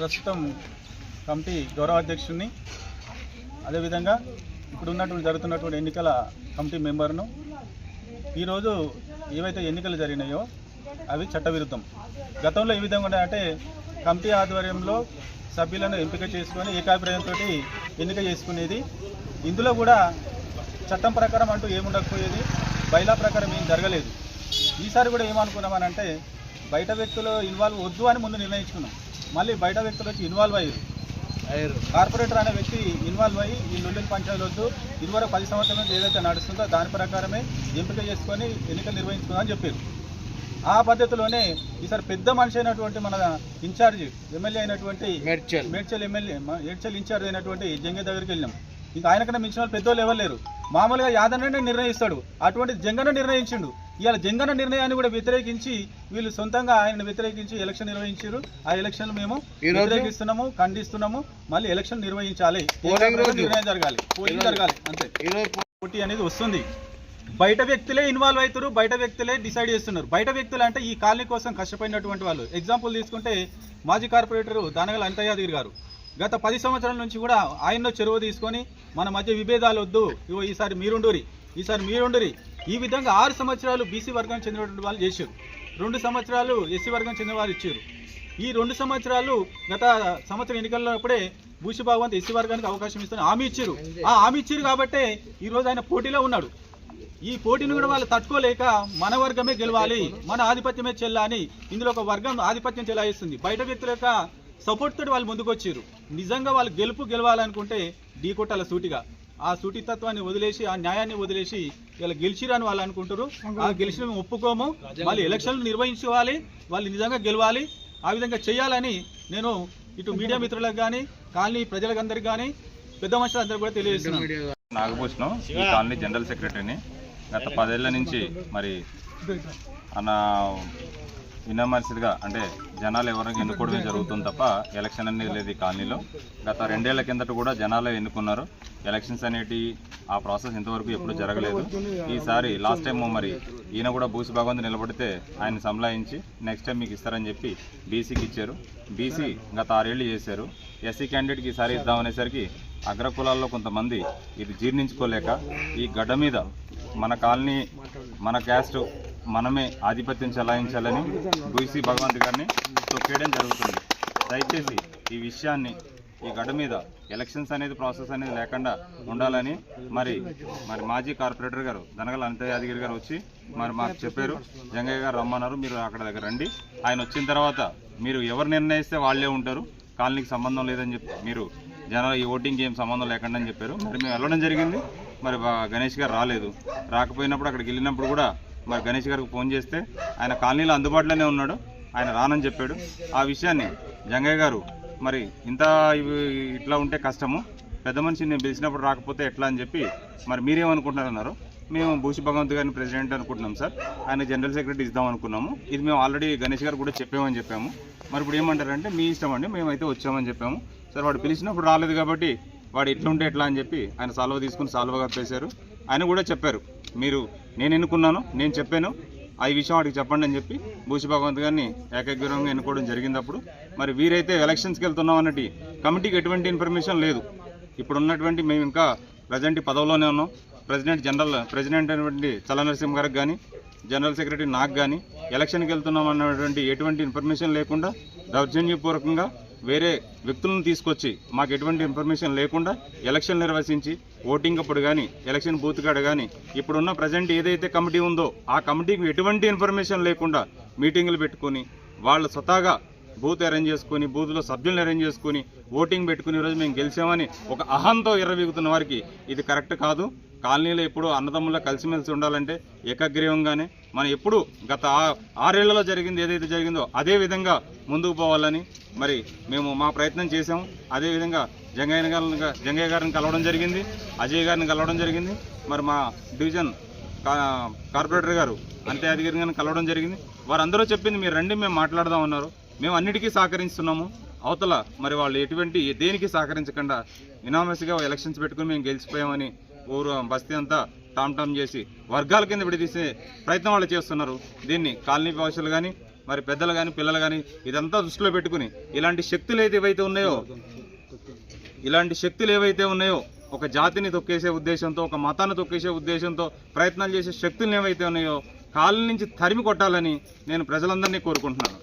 ప్రస్తుతం కమిటీ గౌరవ అధ్యక్షుడిని అదేవిధంగా ఇప్పుడు ఉన్నటువంటి జరుగుతున్నటువంటి ఎన్నికల కమిటీ మెంబర్ను ఈరోజు ఏవైతే ఎన్నికలు జరిగినాయో అవి చట్టవిరుద్ధం. గతంలో ఏ విధంగా ఉన్నాయంటే కమిటీ ఆధ్వర్యంలో సభ్యులను ఎంపిక చేసుకొని ఏకాభిప్రాయంతో ఎన్నిక చేసుకునేది. ఇందులో కూడా చట్టం ప్రకారం అంటూ ఏముండకపోయేది. బయలా ప్రకారం ఏం జరగలేదు. ఈసారి కూడా ఏమనుకున్నామనంటే బయట వ్యక్తులు ఇన్వాల్వ్ వద్దు అని ముందు నిర్ణయించుకున్నాం. మళ్ళీ బయట వ్యక్తులు వచ్చి ఇన్వాల్వ్ అయ్యారు. కార్పొరేటర్ అనే వ్యక్తి ఇన్వాల్వ్ అయ్యి ఈ లొల్లి పంచాయతీ వద్దు ఇదివరకు పది సంవత్సరాల నుంచి ఏదైతే నడుస్తుందో దాని ప్రకారమే ఎంపిక చేసుకొని ఎన్నికలు నిర్వహించుకుందామని చెప్పారు. ఆ పద్ధతిలోనే ఈసారి పెద్ద మనిషి అయినటువంటి మన ఇన్ఛార్జ్ ఎమ్మెల్యే అయినటువంటి మేడ్చల్. ఎమ్మెల్యే మేడ్చల్ ఇన్ఛార్జ్ అయినటువంటి జంగ దగ్గరికి వెళ్ళినాం. ఇంకా ఆయనకన్నా మించిన వాళ్ళు పెద్దోళ్ళు ఎవరు లేరు. మామూలుగా యాదన్ననే నిర్ణయిస్తాడు. అటువంటి జంగన నిర్ణయించిండు. ఇవాళ జంగన నిర్ణయాన్ని కూడా వ్యతిరేకించి వీళ్ళు సొంతంగా ఆయన వ్యతిరేకించి ఎలక్షన్ నిర్వహించారు. ఆ ఎలక్షన్ మేము? వ్యతిరేకిస్తున్నాము ఖండిస్తున్నాము. మళ్ళీ ఎలక్షన్ నిర్వహించాలి? నిర్ణయం జరగాలి. పోలింగ్ జరగాలి అంతే. పోటీ అనేది వస్తుంది. బయట వ్యక్తులే ఇన్వాల్వ్ అవుతారు బయట వ్యక్తులే డిసైడ్ చేస్తున్నారు. బయట వ్యక్తులు అంటే ఈ కాలనీ కోసం కష్టపడినటువంటి వాళ్ళు. ఎగ్జాంపుల్ తీసుకుంటే మాజీ కార్పొరేటర్ దానగల అనంతయాదగిరి గారు. గత పది సంవత్సరాల నుంచి కూడా ఆయన్నో చెరువు తీసుకొని మన మధ్య విభేదాలు వద్దు. ఇగో ఈసారి మీరుండూరి. ఈసారి మీరుండరి ఈ విధంగా ఆరు సంవత్సరాలు బీసీ వర్గం చెందినటువంటి వాళ్ళు చేశారు. రెండు సంవత్సరాలు ఎస్సీ వర్గం చెందిన వారు ఇచ్చారు. ఈ రెండు సంవత్సరాలు గత సంవత్సరం ఎన్నికల్లో భూషి భగవంత్ ఎస్సీ వర్గానికి అవకాశం ఇస్తాను హామీ ఇచ్చారు. ఆ హామీ ఇచ్చారు కాబట్టే ఈ రోజు ఆయన పోటీలో ఉన్నాడు. ఈ పోటీని కూడా వాళ్ళు తట్టుకోలేక మన వర్గమే గెలవాలి మన ఆధిపత్యమే చెల్లని ఇందులో ఒక వర్గం ఆధిపత్యం చెలాయిస్తుంది. బయట వ్యక్తుల యొక్క సపోర్ట్ తోటి వాళ్ళు ముందుకు వచ్చారు నిజంగా వాళ్ళు గెలుపు గెలవాలనుకుంటే ఢీ కొట్టాల సూటిగా. ఆ సూటితత్వాన్ని వదిలేసి ఆ న్యాయాన్ని వదిలేసి ఇలా గెలిచిరని వాళ్ళు అనుకుంటారు. ఆ గెలిచిన మేము ఒప్పుకోము. వాళ్ళు ఎలక్షన్లు నిర్వహించుకోవాలి. వాళ్ళు నిజంగా గెలవాలి. ఆ విధంగా చేయాలని నేను ఇటు మీడియా మిత్రులకు కానీ కాలనీ ప్రజలకందరికి కానీ పెద్ద మనుషులందరికీ కూడా తెలియజేస్తున్నాను. నాగభూషణం ఈ కాలనీ జనరల్ సెక్రటరీని గత పదేళ్ళ నుంచి మరి అన్న వినమర్శిగా అంటే జనాలు ఎవరికి ఎన్నుకోవడమే జరుగుతుంది తప్ప ఎలక్షన్ అనేది లేదు ఈ కాలనీలో. గత రెండేళ్ళ కిందట కూడా జనాలే ఎన్నుకున్నారు. ఎలక్షన్స్ అనేటి ఆ ప్రాసెస్ ఇంతవరకు ఎప్పుడు జరగలేదు. ఈసారి లాస్ట్ టైం మరి ఈయన కూడా భూసి భగవంతు నిలబడితే ఆయన సంలాయించి నెక్స్ట్ టైం మీకు ఇస్తారని చెప్పి బీసీకి ఇచ్చారు. బీసీ గత ఆరేళ్ళు చేశారు. ఎస్సీ క్యాండిడేట్కి ఈసారి ఇద్దామనేసరికి అగ్రకులాల్లో కొంతమంది ఇది జీర్ణించుకోలేక ఈ గడ్డ మీద మన కాలనీ మన క్యాస్ట్ మనమే ఆధిపత్యం చెలాయించాలని బీసీ భగవంత్ గారిని తొక్కేయడం జరుగుతుంది. దయచేసి ఈ విషయాన్ని ఈ గడ మీద ఎలక్షన్స్ అనేది ప్రాసెస్ అనేది లేకుండా ఉండాలని మరి మరి మాజీ కార్పొరేటర్ గారు దనగల అనిత యాదగిరి గారు వచ్చి మరి మాకు చెప్పారు. జంగయ్య గారు రమ్మన్నారు మీరు అక్కడ దగ్గర రండి. ఆయన వచ్చిన తర్వాత మీరు ఎవరు నిర్ణయిస్తే వాళ్ళే ఉంటారు. కాలనీకి సంబంధం లేదని చెప్పి మీరు జనాలు ఈ ఓటింగ్కి ఏం సంబంధం లేకుండా అని చెప్పారు. మరి మేము వెళ్ళడం జరిగింది. మరి గణేష్ గారు రాలేదు. రాకపోయినప్పుడు అక్కడికి వెళ్ళినప్పుడు కూడా మరి గణేష్ గారికి ఫోన్ చేస్తే ఆయన కాలనీలో అందుబాటులోనే ఉన్నాడు ఆయన రానని చెప్పాడు. ఆ విషయాన్ని జంగయ్య గారు మరి ఇంత ఇవి ఇట్లా ఉంటే కష్టము పెద్ద మనిషి నేను పిలిచినప్పుడు రాకపోతే ఎట్లా అని చెప్పి మరి మీరేమనుకుంటున్నారు మేము భూషి భగవంత్ గారిని ప్రెసిడెంట్ అనుకుంటున్నాం సార్ ఆయన జనరల్ సెక్రటరీ ఇద్దాం అనుకున్నాము. ఇది మేము ఆల్రెడీ గణేష్ గారు కూడా చెప్పామని చెప్పాము. మరి ఇప్పుడు ఏమంటారంటే మీ ఇష్టం అండి మేమైతే వచ్చామని చెప్పాము. సార్ వాడు పిలిచినప్పుడు రాలేదు కాబట్టి వాడు ఎట్లుంటే ఎట్లా అని చెప్పి ఆయన సాల్వ తీసుకుని సాల్వగా పేశారు. ఆయన కూడా చెప్పారు. మీరు నేను ఎన్నుకున్నాను నేను చెప్పాను ఆ విషయం వాడికి చెప్పండి అని చెప్పి భూషి భగవంత్ గారిని ఏకగ్రీవంగా ఎన్నుకోవడం జరిగినప్పుడు మరి వీరైతే ఎలక్షన్స్కి వెళ్తున్నాం అన్నట్టు కమిటీకి ఎటువంటి ఇన్ఫర్మేషన్ లేదు. ఇప్పుడు ఉన్నటువంటి మేము ఇంకా ప్రజెంట్ పదవిలోనే ఉన్నాం. ప్రెసిడెంట్ జనరల్ ప్రెసిడెంట్ అయినటువంటి చలనరసింహ నరసింహ గారికి కానీ జనరల్ సెక్రటరీ నాకు కానీ ఎలక్షన్కి వెళ్తున్నాం అన్నటువంటి ఎటువంటి ఇన్ఫర్మేషన్ లేకుండా దౌర్జన్యపూర్వకంగా వేరే వ్యక్తులను తీసుకొచ్చి మాకు ఎటువంటి ఇన్ఫర్మేషన్ లేకుండా ఎలక్షన్ నిర్వహించి ఓటింగ్ అప్పుడు కానీ ఎలక్షన్ బూత్ కాడ కానీ ఇప్పుడున్న ప్రజెంట్ ఏదైతే కమిటీ ఉందో ఆ కమిటీకి ఎటువంటి ఇన్ఫర్మేషన్ లేకుండా మీటింగులు పెట్టుకొని వాళ్ళు స్వతహాగా బూత్ అరేంజ్ చేసుకొని బూత్లో సభ్యులను అరేంజ్ చేసుకొని ఓటింగ్ పెట్టుకుని ఈరోజు మేము గెలిచామని ఒక అహంతో ఎర్రవీగుతున్న వారికి ఇది కరెక్ట్ కాదు. కాలనీలో ఎప్పుడు అన్నదమ్ముల్లో కలిసిమెలిసి ఉండాలంటే ఏకగ్రీవంగానే మనం ఎప్పుడు గత ఆరేళ్ళలో జరిగింది ఏదైతే జరిగిందో అదే విధంగా ముందుకు పోవాలని మరి మేము మా ప్రయత్నం చేసాము అదే విధంగా జంగయ్య గారిని జంగయ్య గారిని కలవడం జరిగింది. అజయ్ గారిని కలవడం జరిగింది. మరి మా డివిజన్ కా- కార్పొరేటర్ గారు అంతే యాదగిరి గారిని కలవడం జరిగింది. వారందరూ చెప్పింది మీరు రండి మేము మాట్లాడదాం అన్నారు. మేము అన్నిటికీ సహకరిస్తున్నాము. అవతల మరి వాళ్ళు ఎటువంటి దేనికి సహకరించకుండా ఇనామస్గా ఎలక్షన్స్ పెట్టుకుని మేము గెలిచిపోయామని ఊరు బస్తీ అంతా టామ్ టామ్ చేసి వర్గాల కింద విడదీసే ప్రయత్నం వాళ్ళు చేస్తున్నారు. దీన్ని కాలనీ భాషలు కానీ మరి పెద్దలు కానీ పిల్లలు కానీ ఇదంతా దృష్టిలో పెట్టుకుని ఇలాంటి శక్తులు అయితే ఏవైతే ఉన్నాయో ఇలాంటి శక్తులు ఏవైతే ఉన్నాయో ఒక జాతిని తొక్కేసే ఉద్దేశంతో ఒక మతాన్ని తొక్కేసే ఉద్దేశంతో ప్రయత్నాలు చేసే శక్తులు ఏవైతే ఉన్నాయో కాళ్ళ నుంచి తరిమి కొట్టాలని నేను ప్రజలందరినీ కోరుకుంటున్నాను.